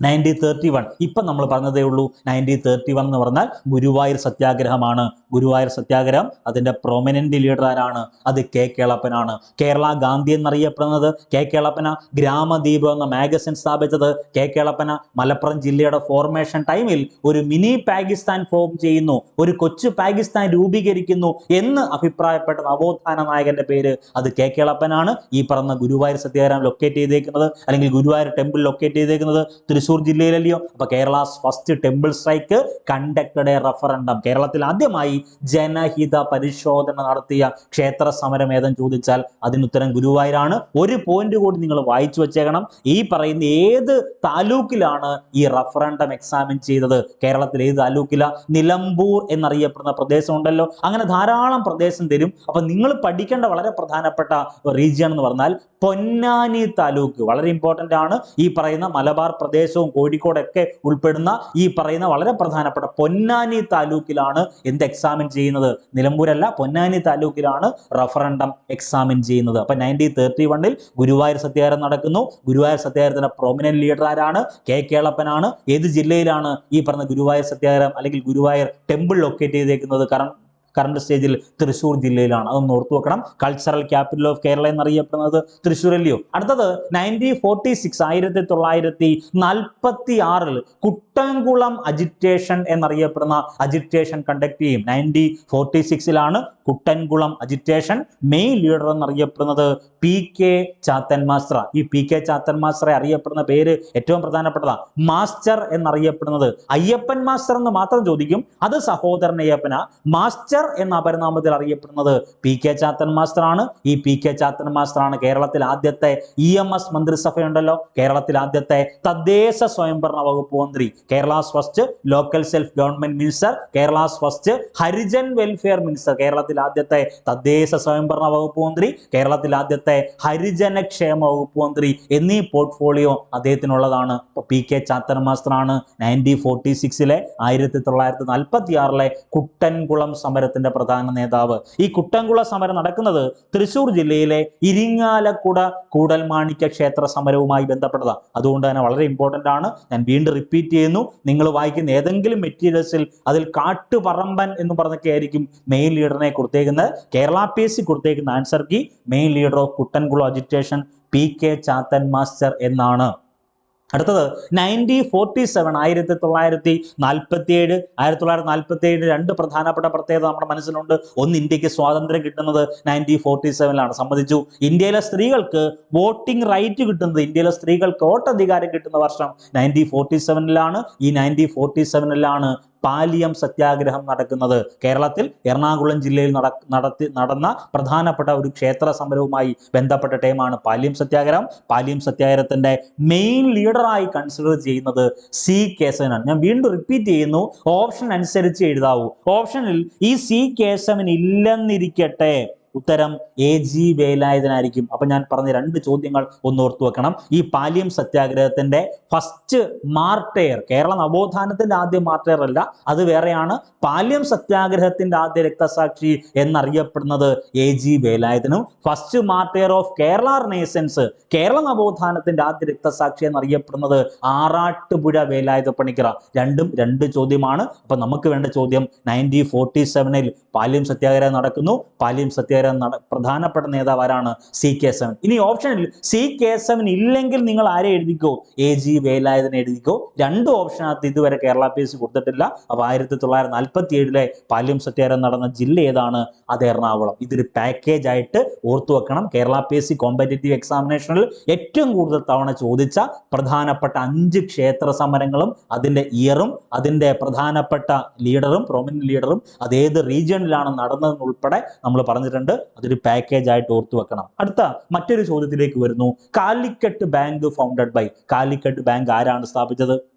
നയന്റീൻ തേർട്ടി വൺ. ഇപ്പം നമ്മൾ പറഞ്ഞതേ ഉള്ളൂ നയന്റീൻ തേർട്ടി വൺ എന്ന് പറഞ്ഞാൽ ഗുരുവായൂർ സത്യാഗ്രഹമാണ്. ഗുരുവായൂർ സത്യാഗ്രഹം അതിന്റെ പ്രൊമിനന്റ് ലീഡർ ആരാണ്? അത് കെ കേളപ്പനാണ്. കേരള ഗാന്ധി എന്നറിയപ്പെടുന്നത് കെ കേളപ്പന ഗ്രാമദീപം എന്ന മാഗസിൻ സ്ഥാപിച്ചത് കെ കേളപ്പന. മലപ്പുറം ജില്ലയുടെ ഫോർമേഷൻ ടൈമിൽ ഒരു മിനി പാകിസ്ഥാൻ ഫോം ചെയ്യുന്നു. ഒരു കൊച്ചു പാകിസ്ഥാൻ രൂപീകരിക്കുന്നു എന്ന് അഭിപ്രായപ്പെട്ട നവോത്ഥാന നായകന്റെ പേര് അത് കെ കേളപ്പനാണ്. ഈ പറഞ്ഞ ഗുരുവായൂർ സത്യാഗ്രഹം ലൊക്കേറ്റ് ചെയ്തേക്കുന്നത് അല്ലെങ്കിൽ ഗുരുവായൂർ ടെമ്പിൾ ലൊക്കേറ്റ് ചെയ്തേക്കുന്നത് തൃശ്ശൂർ ജില്ലയിലല്ലയോ? അപ്പൊ Kerala first temple strike conducted a referendum കേരളത്തിൽ ആദ്യമായി ജനഹിത പരിശോധന നടത്തിയ ക്ഷേത്ര സമരം ഏതെന്ന് ചോദിച്ചാൽ അതിനുത്തരം ഗുരുവായൂരാണ്. ഒരു പോയിന്റ് കൂടി നിങ്ങൾ വായിച്ചു വെച്ചേക്കണം. ഈ പറയുന്ന ഏത് താലൂക്കിലാണ് ഈ റഫറണ്ടം എക്സാമിൻ ചെയ്തത്? കേരളത്തിൽ ഏത് താലൂക്കില? നിലമ്പൂർ എന്നറിയപ്പെടുന്ന പ്രദേശം ഉണ്ടല്ലോ അങ്ങനെ ധാരാളം പ്രദേശം തരും. അപ്പൊ നിങ്ങൾ പഠിക്കേണ്ട വളരെ പ്രധാനപ്പെട്ട റീജിയൻ എന്ന് പറഞ്ഞാൽ പൊന്നാനി താലൂക്ക്. വളരെ ഇമ്പോർട്ടന്റ് ആണ്. ഈ പറയുന്ന മലബാർ പ്രദേശവും കോഴിക്കോടൊക്കെ ഉൾപ്പെടുന്ന ഈ പറയുന്ന വളരെ പ്രധാനപ്പെട്ട പൊന്നാനി താലൂക്കിലാണ് എന്ത് എക്സാമിൻ ചെയ്യുന്നത്? നിലമ്പൂരല്ല പൊന്നാനി താലൂക്കിലാണ് റഫറണ്ടം എക്സാമിൻ ചെയ്യുന്നത്. അപ്പൊ നയന്റീൻ തേർട്ടി വണ്ണിൽ ഗുരുവായൂർ സത്യാഗ്രഹം നടക്കുന്നു. ഗുരുവായൂർ സത്യാഗ്രഹത്തിന്റെ പ്രൊമിനന്റ് ലീഡർ ആരാണ്? കെ കേളപ്പനാണ്. ഏത് ജില്ലയിലാണ് ഈ പറഞ്ഞ ഗുരുവായൂർ സത്യാഗ്രഹം അല്ലെങ്കിൽ ഗുരുവായൂർ ടെമ്പിൾ ലൊക്കേറ്റ് ചെയ്തേക്കുന്നത്? കാരണം കറണ്ട് സ്റ്റേജിൽ തൃശ്ശൂർ ജില്ലയിലാണ്. അതൊന്ന് ഓർത്തു വെക്കണം. കൾച്ചറൽ ക്യാപിറ്റൽ ഓഫ് കേരള എന്നറിയപ്പെടുന്നത് തൃശ്ശൂർ അല്ലയോ അടുത്തത് നയന്റീൻ ഫോർട്ടി സിക്സ് ആയിരത്തി തൊള്ളായിരത്തി നാൽപ്പത്തി ആറിൽ കുട്ടംകുളം അജിറ്റേഷൻ എന്നറിയപ്പെടുന്ന അജിറ്റേഷൻ കണ്ടക്ട് ചെയ്യും. നയന്റീൻ ഫോർട്ടി സിക്സിലാണ് കുട്ടൻകുളം അജിറ്റേഷൻ മെയിൻ ലീഡർ എന്നറിയപ്പെടുന്നത് പി കെ ചാത്തൻ മാസ്റ്റർ ഈ പി കെ ചാത്തൻ മാസ്റ്ററെ അറിയപ്പെടുന്ന പേര് ഏറ്റവും പ്രധാനപ്പെട്ടതാണ് മാസ്റ്റർ എന്നറിയപ്പെടുന്നത് അയ്യപ്പൻ മാസ്റ്റർ എന്ന് മാത്രം ചോദിക്കും. അത് സഹോദരൻ അയ്യപ്പന. മാസ്റ്റർ എന്ന അപരനാമത്തിൽ അറിയപ്പെടുന്നത് പി കെ ചാത്തൻ മാസ്റ്ററാണ് ഈ പി കെ ചാത്തൻ മാസ്റ്ററാണ് കേരളത്തിൽ ആദ്യത്തെ ഇ എം എസ് മന്ത്രിസഭയുണ്ടല്ലോ. കേരളത്തിൽ ആദ്യത്തെ തദ്ദേശ സ്വയംഭരണ വകുപ്പ് മന്ത്രി. Kerala first local self government minister Kerala first Harijan welfare minister കേരളത്തിൽ ആദ്യത്തെ തദ്ദേശ സ്വയംഭരണ വകുപ്പ് മന്ത്രി കേരളത്തിൽ ആദ്യത്തെ ഹരിജന ക്ഷേമ വകുപ്പ് മന്ത്രി എന്നീ പോർട്ട്ഫോളിയോ അദ്ദേഹത്തിനുള്ളതാണ്. പി കെ ചാത്തൻ മാസ്റ്ററാണ് നയന്റീൻ ഫോർട്ടി സിക്സിലെ ആയിരത്തി തൊള്ളായിരത്തി നാൽപ്പത്തി ആറിലെ കുട്ടൻകുളം സമരത്തിന്റെ പ്രധാന നേതാവ്. ഈ കുട്ടൻകുള സമരം നടക്കുന്നത് തൃശൂർ ജില്ലയിലെ ഇരിങ്ങാലക്കുട കൂടൽമാണിക്യ ക്ഷേത്ര സമരവുമായി ബന്ധപ്പെട്ടതാണ് അതുകൊണ്ട് തന്നെ വളരെ ഇമ്പോർട്ടന്റ് ആണ്. ഞാൻ വീണ്ടും റിപ്പീറ്റ് ചെയ്യുന്നു. നിങ്ങൾ വായിക്കുന്ന ഏതെങ്കിലും മെറ്റീരിയൽസിൽ അതിൽ കാട്ടുപറമ്പൻ എന്ന് പറഞ്ഞൊക്കെ ആയിരിക്കും മെയിൻ ലീഡറിനെ കൊടുത്തേക്കുന്നത്. Kerala P S C കൊടുത്തേക്കുന്ന answer key. Main leader of Kuttankulam agitation P K Chathan master എന്നാണ്. അടുത്തത് നയന്റീൻ ഫോർട്ടി സെവൻ ആയിരത്തി തൊള്ളായിരത്തി നാൽപ്പത്തി ഏഴ് ആയിരത്തി തൊള്ളായിരത്തി നാൽപ്പത്തി ഏഴ് രണ്ട് പ്രധാനപ്പെട്ട പ്രത്യേകത നമ്മുടെ മനസ്സിലുണ്ട്. ഒന്ന് ഇന്ത്യയ്ക്ക് സ്വാതന്ത്ര്യം കിട്ടുന്നത് നയന്റീൻ ഫോർട്ടി സെവനിലാണ് സംബന്ധിച്ചു ഇന്ത്യയിലെ സ്ത്രീകൾക്ക് വോട്ടിംഗ് റൈറ്റ് കിട്ടുന്നത് ഇന്ത്യയിലെ സ്ത്രീകൾക്ക് വോട്ടധികാരം കിട്ടുന്ന വർഷം നയന്റീൻ ഫോർട്ടി സെവനിലാണ് ഈ നയന്റീൻ ഫോർട്ടി സെവനിലാണ് പാലിയം സത്യാഗ്രഹം നടക്കുന്നത്. കേരളത്തിൽ എറണാകുളം ജില്ലയിൽ നടത്തി നടന്ന പ്രധാനപ്പെട്ട ഒരു ക്ഷേത്ര സമരവുമായി ബന്ധപ്പെട്ട ടൈമാണ് പാലിയം സത്യാഗ്രഹം. പാലിയം സത്യാഗ്രഹത്തിന്റെ മെയിൻ ലീഡറായി കൺസിഡർ ചെയ്യുന്നത് സി കേശവനാണ്. ഞാൻ വീണ്ടും റിപ്പീറ്റ് ചെയ്യുന്നു. ഓപ്ഷൻ അനുസരിച്ച് എഴുതാവൂ. ഓപ്ഷനിൽ ഈ സി കേശവൻ ഇല്ലെന്നിരിക്കട്ടെ. ഉത്തരം എ ജി വേലായുധനായിരിക്കും. അപ്പൊ ഞാൻ പറഞ്ഞ രണ്ട് ചോദ്യങ്ങൾ ഒന്ന് ഓർത്തു വെക്കണം. ഈ പാലിയം സത്യാഗ്രഹത്തിന്റെ ഫസ്റ്റ് മാർട്ടയർ കേരള നവോത്ഥാനത്തിന്റെ ആദ്യ മാർട്ടയർ അല്ല അത് വേറെയാണ്. പാലിയം സത്യാഗ്രഹത്തിന്റെ ആദ്യ രക്തസാക്ഷി എന്നറിയപ്പെടുന്നത് A G വേലായുധനും. First martyr of Kerala renaissance Kerala നവോത്ഥാനത്തിന്റെ ആദ്യ രക്തസാക്ഷി എന്നറിയപ്പെടുന്നത് ആറാട്ടുപുഴ വേലായുധ പണിക്കറ. രണ്ടും രണ്ട് ചോദ്യമാണ്. അപ്പൊ നമുക്ക് വേണ്ട ചോദ്യം നയന്റീൻ ഫോർട്ടി സെവനിൽ പാലിയം സത്യാഗ്രഹം നടക്കുന്നു. പാലിയം സത്യാഗ്രഹം നട പ്രധാനപ്പെട്ട നേതാവ് ആരാണ്? സി കെ കേശവൻ ഇനി ഓപ്ഷനിൽ സി കെ കേശവൻ ഇല്ലെങ്കിൽ നിങ്ങൾ ആരെ എഴുതിക്കോ? എ ജി വേലായുധനെ എഴുതിക്കോ? രണ്ട് ഓപ്ഷനകത്ത് ഇതുവരെ കേരള പി എസ് കൊടുത്തിട്ടില്ല. അപ്പോൾ ആയിരത്തി തൊള്ളായിരത്തി നാൽപ്പത്തി ഏഴിലെ പാലിയം സത്യാഗ്രഹം നടന്ന ജില്ല ഏതാണ്? അത് എറണാകുളം. ഇതൊരു പാക്കേജ് ആയിട്ട് ഓർത്തു വെക്കണം. Kerala P S C competitive എക്സാമിനേഷനിൽ ഏറ്റവും കൂടുതൽ തവണ ചോദിച്ച പ്രധാനപ്പെട്ട അഞ്ച് ക്ഷേത്ര സമരങ്ങളും അതിന്റെ ഇയറും അതിന്റെ പ്രധാനപ്പെട്ട ലീഡറും പ്രൊമിനന്റ് ലീഡറും അത് ഏത് റീജിയണിലാണ് നടന്നതെന്നുൾപ്പെടെ നമ്മൾ പറഞ്ഞിട്ടുണ്ട്. അതൊരു പാക്കേജ് ആയിട്ട് ഓർത്തു വെക്കണം. അടുത്ത മറ്റൊരു ചോദ്യത്തിലേക്ക് വരുന്നു. Calicut bank founded by Calicut bank ആരാണ് സ്ഥാപിച്ചത്?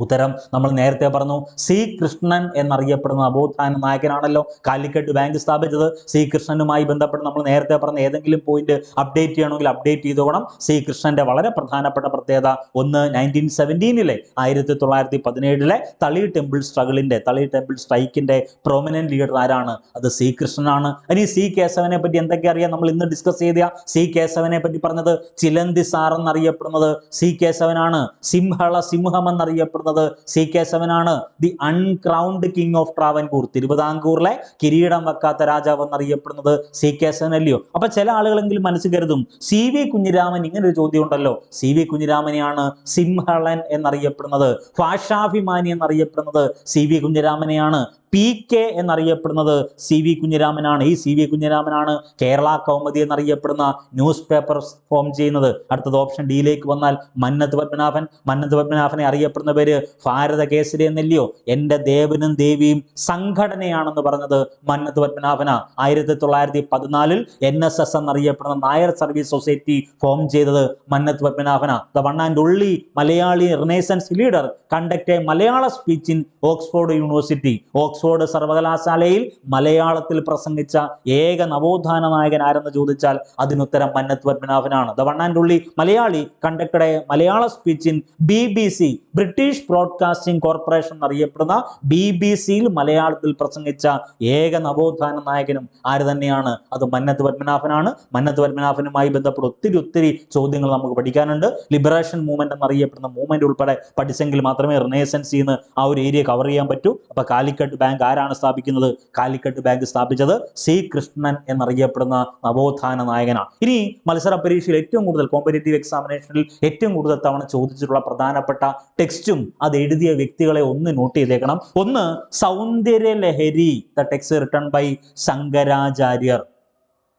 ഉത്തരം നമ്മൾ നേരത്തെ പറഞ്ഞു. സി. കൃഷ്ണൻ എന്നറിയപ്പെടുന്ന അബോധാന നായകനാണല്ലോ കാലിക്കറ്റ് ബാങ്ക് സ്ഥാപിച്ചത്. സി. കൃഷ്ണനുമായി ബന്ധപ്പെട്ട് നമ്മൾ നേരത്തെ പറഞ്ഞ ഏതെങ്കിലും പോയിന്റ് അപ്ഡേറ്റ് ചെയ്യണമെങ്കിൽ അപ്ഡേറ്റ് ചെയ്തോണം സി. കൃഷ്ണന്റെ വളരെ പ്രധാനപ്പെട്ട പ്രത്യേകത ഒന്ന് നയന്റീൻ സെവന്റീനിലെ ആയിരത്തി തൊള്ളായിരത്തി പതിനേഴിലെ തളി ടെമ്പിൾ സ്ട്രഗിളിന്റെ തളി ടെമ്പിൾ സ്ട്രൈക്കിന്റെ പ്രൊമിനന്റ് ലീഡർ ആരാണ്? അത് സി. കൃഷ്ണനാണ്. ഇനി സി. കേശവനെ പറ്റി എന്തൊക്കെ അറിയാം? നമ്മൾ ഇന്ന് ഡിസ്കസ് ചെയ്ത സി. കേശവനെ പറ്റി പറഞ്ഞത് ചിലന്തി സാർ എന്നറിയപ്പെടുന്നത് സി. കേശവനാണ്. സിംഹള സിംഹം എന്നറിയപ്പെടുന്നത് C K കേശവനാണ് the uncrowned king of Travancore തിരുവിതാംകൂറിലെ കിരീടം വെക്കാത്ത രാജാവ് എന്നറിയപ്പെടുന്നത് സി കേശവൻ അല്ലയോ? അപ്പൊ ചില ആളുകളെങ്കിലും മനസ്സിൽ കരുതും സി വി കുഞ്ഞിരാമൻ ഇങ്ങനെ ഒരു ചോദ്യം ഉണ്ടല്ലോ സി വി കുഞ്ഞിരാമനെയാണ് സിംഹളൻ എന്നറിയപ്പെടുന്നത് ഭാഷാഭിമാനി എന്നറിയപ്പെടുന്നത് സി വി കുഞ്ഞിരാമനെയാണ്. പി കെ എന്നറിയപ്പെടുന്നത് സി വി കുഞ്ഞിരാമനാണ്. ഈ സി വി കുഞ്ഞിരാമനാണ് കേരള കൗമുദി എന്നറിയപ്പെടുന്ന ന്യൂസ് പേപ്പർ ഫോം ചെയ്യുന്നത്. അടുത്തത് ഓപ്ഷൻ ഡിയിലേക്ക് വന്നാൽ മന്നത്ത് പത്മനാഭൻ. മന്നത്ത് പത്മനാഭനെ അറിയപ്പെടുന്ന പേര് ഭാരത കേസരി എന്നല്ലയോ? എന്റെ ദേവനും ദേവിയും സംഘടനയാണെന്ന് പറഞ്ഞത് മന്നത്ത് പത്മനാഭന. ആയിരത്തി തൊള്ളായിരത്തി പതിനാലിൽ എൻ എസ് എസ് എന്നറിയപ്പെടുന്ന നായർ സർവീസ് സൊസൈറ്റി ഫോം ചെയ്തത് Mannath Padmanabhan. The one and only Malayali renaissance leader conduct a Malayala speech in Oxford university Oxford സർവകലാശാലയിൽ മലയാളത്തിൽ പ്രസംഗിച്ച ഏക നവോത്ഥാന നായകൻ ആരെന്ന് ചോദിച്ചാൽ അതിനുത്തരം Mannath പത്മനാഭനാണ്. The one and only Malayali conducted a Malayalam speech in B B C British Broadcasting Corporation എന്നറിയപ്പെടുന്ന ബി ബി സിയിൽ മലയാളത്തിൽ പ്രസംഗിച്ച ഏക നവോത്ഥാന നായകനും ആര് തന്നെയാണ്? അത് മന്നത്ത് പത്മനാഭനാണ്. മന്നത്ത് പത്മനാഭനുമായി ബന്ധപ്പെട്ട് ഒത്തിരി ഒത്തിരി ചോദ്യങ്ങൾ നമുക്ക് പഠിക്കാനുണ്ട്. ലിബറേഷൻ മൂവ്മെന്റ് എന്നറിയപ്പെടുന്ന മൂവ്മെന്റ് ഉൾപ്പെടെ പഠിച്ചെങ്കിൽ മാത്രമേ റിനേസൻസിൽ നിന്ന് ആ ഒരു ഏരിയ കവർ ചെയ്യാൻ പറ്റൂ. അപ്പൊ കാലിക്കട്ട് ബാങ്ക് ആരാണ് സ്ഥാപിക്കുന്നത്? കാലിക്കട്ട് ബാങ്ക് സ്ഥാപിച്ചത് സി കൃഷ്ണൻ എന്നറിയപ്പെടുന്ന നവോത്ഥാന നായകനാണ്. ഇനി മത്സര പരീക്ഷയിൽ ഏറ്റവും കൂടുതൽ കോമ്പറ്റേറ്റീവ് എക്സാമിനേഷനിൽ ഏറ്റവും കൂടുതൽ തവണ ചോദിച്ചിട്ടുള്ള പ്രധാനപ്പെട്ട ടെക്സ്റ്റും അത് എഴുതിയ വ്യക്തികളെ ഒന്ന് നോട്ട് ചെയ്തേക്കണം. ഒന്ന് Soundarya Lahari the text written by Shankaracharyar.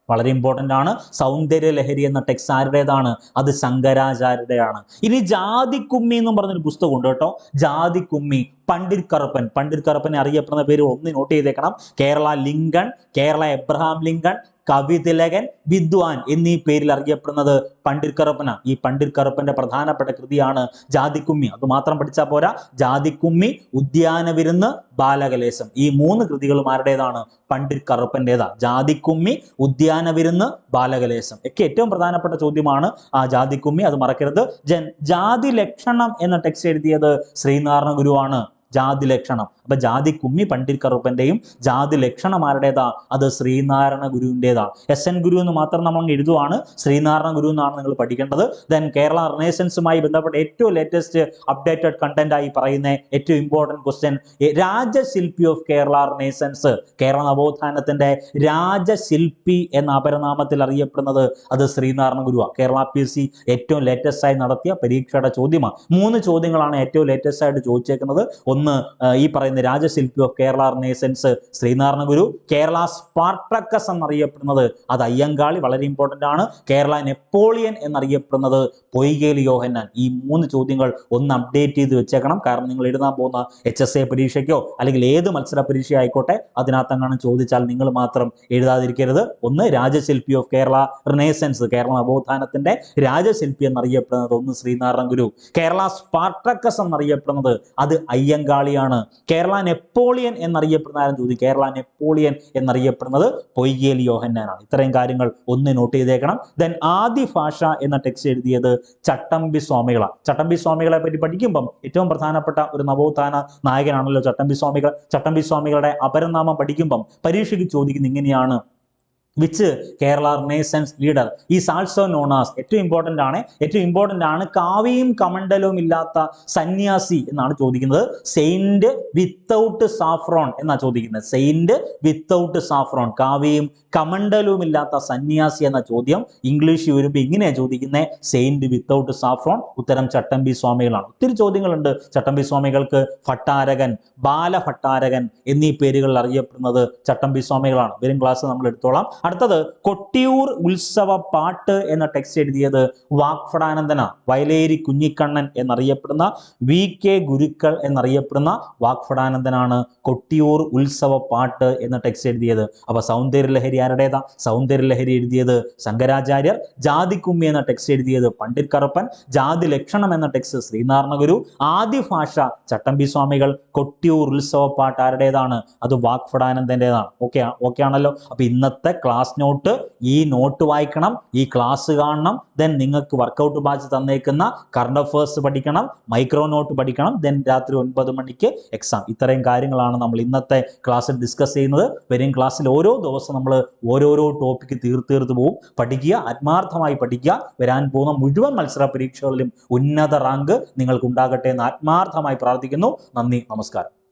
വളരെ ഇമ്പോർട്ടന്റ് ആണ്. സൗന്ദര്യ ലഹരി എന്ന ടെക്സ് ആരുടേതാണ്? അത് ശങ്കരാചാര്യയുടെയാണ് ഇനി ജാതിക്കുമ്മി എന്നും പറഞ്ഞൊരു പുസ്തകമുണ്ട് കേട്ടോ. ജാതിക്കുമ്മി. പണ്ഡിറ്റ് കറുപ്പൻ പണ്ഡിറ്റ് കറുപ്പനെ അറിയപ്പെടുന്ന പേര് ഒന്ന് നോട്ട് ചെയ്തേക്കണം. Kerala Lincoln Kerala Abraham Lincoln Kavithilakan വിദ്വാൻ എന്നീ പേരിൽ അറിയപ്പെടുന്നത് പണ്ഡിറ്റ് കറുപ്പനാണ് ഈ പണ്ഡിറ്റ് കറുപ്പന്റെ പ്രധാനപ്പെട്ട കൃതിയാണ് ജാതിക്കുമ്മി. അത് മാത്രം പഠിച്ചാൽ പോരാ. ജാതിക്കുമ്മി ഉദ്യാന വിരുന്ന് ബാലകലേശം. ഈ മൂന്ന് കൃതികളും ആരുടേതാണ്? പണ്ഡിറ്റ് കറുപ്പന്റെതാ ജാതിക്കുമ്മി ഉദ്യാന വിരുന്ന് ബാലകലേശം. ഒക്കെ ഏറ്റവും പ്രധാനപ്പെട്ട ചോദ്യമാണ് ആ ജാതിക്കുമ്മി. അത് മറക്കരുത്. ജൻ ജാതി ലക്ഷണം എന്ന ടെക്സ്റ്റ് എഴുതിയത് ശ്രീനാരായണ ഗുരുവാണ്. ജാതി ലക്ഷണം. അപ്പൊ ജാതി കുമ്മി പണ്ഡിറ്റ് കറുപ്പന്റെയും ജാതി ലക്ഷണം ആരുടേതാ അത് ശ്രീനാരായണ ഗുരുവിന്റെതാ. എസ് എൻ ഗുരു എന്ന് മാത്രം നമ്മൾ എഴുതുവാണ്. ശ്രീനാരായണ ഗുരു എന്നാണ് നിങ്ങൾ പഠിക്കേണ്ടത്. ദെൻ കേരള റിനേഷൻസുമായി ബന്ധപ്പെട്ട ഏറ്റവും ലേറ്റസ്റ്റ് അപ്ഡേറ്റഡ് കണ്ടന്റ് ആയി പറയുന്ന ഏറ്റവും important question രാജശില്പി of Kerala renaissance Kerala നവോത്ഥാനത്തിന്റെ രാജശില്പി എന്ന അപരനാമത്തിൽ അറിയപ്പെടുന്നത് അത് ശ്രീനാരായണ ഗുരുവാണ് കേരള പി എസ് സി ഏറ്റവും ലേറ്റസ്റ്റ് ആയി നടത്തിയ പരീക്ഷയുടെ ചോദ്യമാണ് മൂന്ന് ചോദ്യങ്ങളാണ് ഏറ്റവും ലേറ്റസ്റ്റ് ആയിട്ട് ചോദിച്ചേക്കുന്നത്. ഒന്ന് ആ, ഈ പറയുന്ന രാജശില്പി of Kerala renaissance Sreenarayana Guru Kerala Spartacus എന്നറിയപ്പെടുന്നത് അത് അയ്യങ്കാളി വളരെ ഇമ്പോർട്ടന്റ് ആണ്. കേരള നെപ്പോളിയൻ എന്നറിയപ്പെടുന്നത് പൊയ്കേലി യോഹന്നാൻ. ഈ മൂന്ന് ചോദ്യങ്ങൾ ഒന്ന് അപ്ഡേറ്റ് ചെയ്ത് വെച്ചേക്കണം. കാരണം നിങ്ങൾ എഴുതാൻ പോകുന്ന എച്ച് എസ് എ പരീക്ഷയ്ക്കോ അല്ലെങ്കിൽ ഏത് മത്സര പരീക്ഷ ആയിക്കോട്ടെ അതിനകത്തെങ്ങാനും ചോദിച്ചാൽ നിങ്ങൾ മാത്രം എഴുതാതിരിക്കരുത്. ഒന്ന് രാജശില്പി ഓഫ് കേരള റിനേസൻസ് കേരള നവോത്ഥാനത്തിന്റെ രാജശില്പി എന്നറിയപ്പെടുന്നത് ഒന്ന് ശ്രീനാരായണ ഗുരു. കേരള സ്പാർട്ടക്കസ് എന്നറിയപ്പെടുന്നത് അത് അയ്യങ്കാളി ബംഗാളിയാണ് കേരള നെപ്പോളിയൻ എന്നറിയപ്പെടുന്ന ആരും ചോദിക്കും. കേരള നെപ്പോളിയൻ എന്നറിയപ്പെടുന്നത് പൊയ്യേൽ യോഹന്നാനാണ്. ഇത്രയും കാര്യങ്ങൾ ഒന്ന് നോട്ട് ചെയ്തേക്കണം. ദെൻ ആദി ഭാഷ എന്ന ടെക്സ്റ്റ് എഴുതിയത് ചട്ടമ്പി സ്വാമികളാണ്. ചട്ടമ്പി സ്വാമികളെ പറ്റി പഠിക്കുമ്പം ഏറ്റവും പ്രധാനപ്പെട്ട ഒരു നവോത്ഥാന നായകനാണല്ലോ ചട്ടമ്പി സ്വാമികൾ. ചട്ടമ്പി സ്വാമികളുടെ അപരനാമം പഠിക്കുമ്പം പരീക്ഷയ്ക്ക് ചോദിക്കുന്നത് ഇങ്ങനെയാണ്. Which Kerala renaissance leader is also known as ഏറ്റവും ഇമ്പോർട്ടന്റ് ആണ്. ഏറ്റവും ഇമ്പോർട്ടന്റ് ആണ് കാവ്യയും കമണ്ടലവും ഇല്ലാത്ത സന്യാസി എന്നാണ് ചോദിക്കുന്നത്. സെയിന്റ് വിത്തൗട്ട് സാഫ്രോൺ എന്നാണ് ചോദിക്കുന്നത്. സെയിന്റ് വിത്തൗട്ട് സാഫ്രോൺ കാവ്യയും കമണ്ടലവും ഇല്ലാത്ത സന്യാസി എന്ന ചോദ്യം ഇംഗ്ലീഷിൽ വരുമ്പോൾ ഇങ്ങനെയാണ് ചോദിക്കുന്നത് സെയിന്റ് വിത്തൗട്ട് സാഫ്രോൺ ഉത്തരം ചട്ടമ്പി സ്വാമികളാണ്. ഒത്തിരി ചോദ്യങ്ങളുണ്ട്. ചട്ടമ്പി സ്വാമികൾക്ക് ഭട്ടാരകൻ ബാലഭട്ടാരകൻ എന്നീ പേരുകളിൽ അറിയപ്പെടുന്നത് ചട്ടമ്പി സ്വാമികളാണ്. വരും ക്ലാസ് നമ്മൾ എടുത്തോളാം. അടുത്തത് കൊട്ടിയൂർ ഉത്സവ പാട്ട് എന്ന ടെക്സ്റ്റ് എഴുതിയത് വാക്ഫടാനന്ദന വയലേരി കുഞ്ഞിക്കണ്ണൻ എന്നറിയപ്പെടുന്ന വി കെ ഗുരുക്കൾ എന്നറിയപ്പെടുന്ന വാക്ഫടാനന്ദനാണ് കൊട്ടിയൂർ ഉത്സവ പാട്ട് എന്ന ടെക്സ്റ്റ് എഴുതിയത്. അപ്പൊ സൗന്ദര്യലഹരി ആരുടേതാ? സൗന്ദര്യലഹരി എഴുതിയത് ശങ്കരാചാര്യർ ജാതിക്കുമ്മി എന്ന ടെക്സ്റ്റ് എഴുതിയത് പണ്ഡിറ്റ് കറുപ്പൻ ജാതി ലക്ഷണം എന്ന ടെക്സ്റ്റ് ശ്രീനാരായണ ഗുരു ആദ്യ ഭാഷ ചട്ടമ്പി സ്വാമികൾ. കൊട്ടിയൂർ ഉത്സവ പാട്ട് ആരുടേതാണ്? അത് വാക്ഫടാനന്ദന്റെതാണ് ഓക്കെ ഓക്കെ ആണല്ലോ. അപ്പൊ ഇന്നത്തെ ക്ലാസ് നോട്ട് ഈ നോട്ട് വായിക്കണം ഈ ക്ലാസ് കാണണം ദെൻ നിങ്ങൾക്ക് വർക്കൗട്ട് ബാച്ച് തന്നേക്കുന്ന കറണ്ട് അഫേഴ്സ് പഠിക്കണം മൈക്രോ നോട്ട് പഠിക്കണം ദെൻ രാത്രി ഒൻപത് മണിക്ക് എക്സാം ഇത്രയും കാര്യങ്ങളാണ് നമ്മൾ ഇന്നത്തെ ക്ലാസ്സിൽ ഡിസ്കസ് ചെയ്യുന്നത്. വരും ക്ലാസ്സിൽ ഓരോ ദിവസം നമ്മൾ ഓരോരോ ടോപ്പിക്ക് തീർത്ത് തീർത്ത് പോകും പഠിക്കുക ആത്മാർത്ഥമായി പഠിക്കുക. വരാൻ പോകുന്ന മുഴുവൻ മത്സര പരീക്ഷകളിലും ഉന്നത റാങ്ക് നിങ്ങൾക്ക് ഉണ്ടാകട്ടെ എന്ന് ആത്മാർത്ഥമായി പ്രാർത്ഥിക്കുന്നു. നന്ദി നമസ്കാരം.